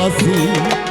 বাসি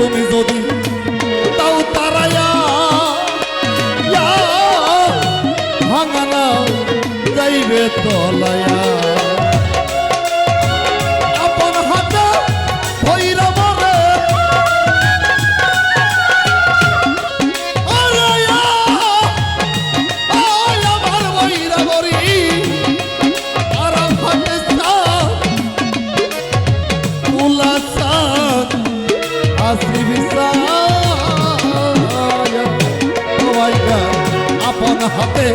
তুমি যদি তাও তারায়া ভাঙানা যাইবে তলায়া। হবে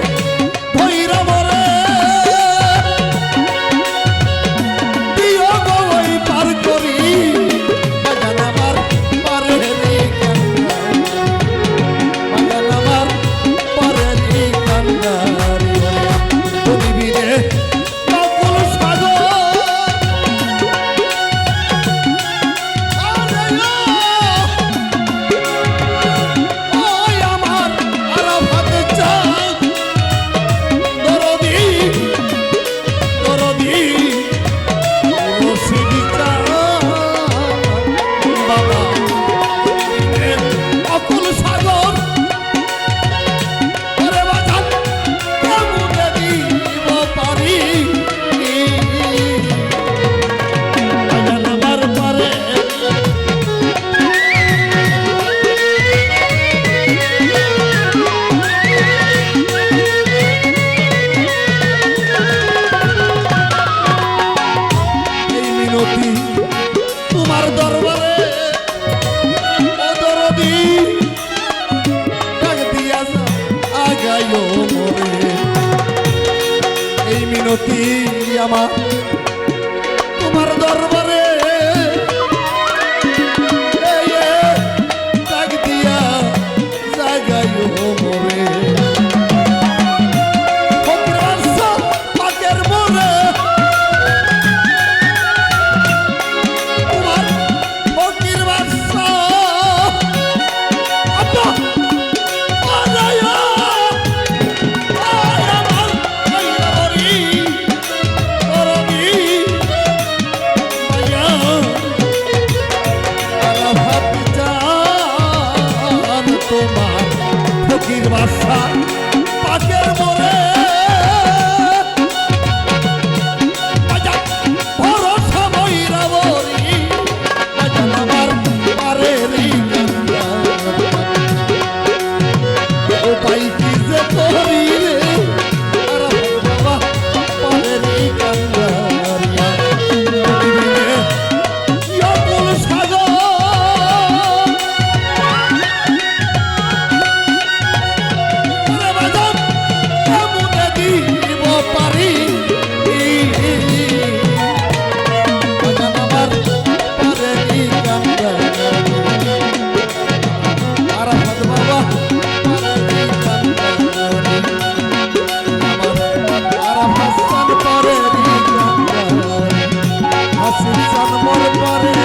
আমার きました জন্মর পরে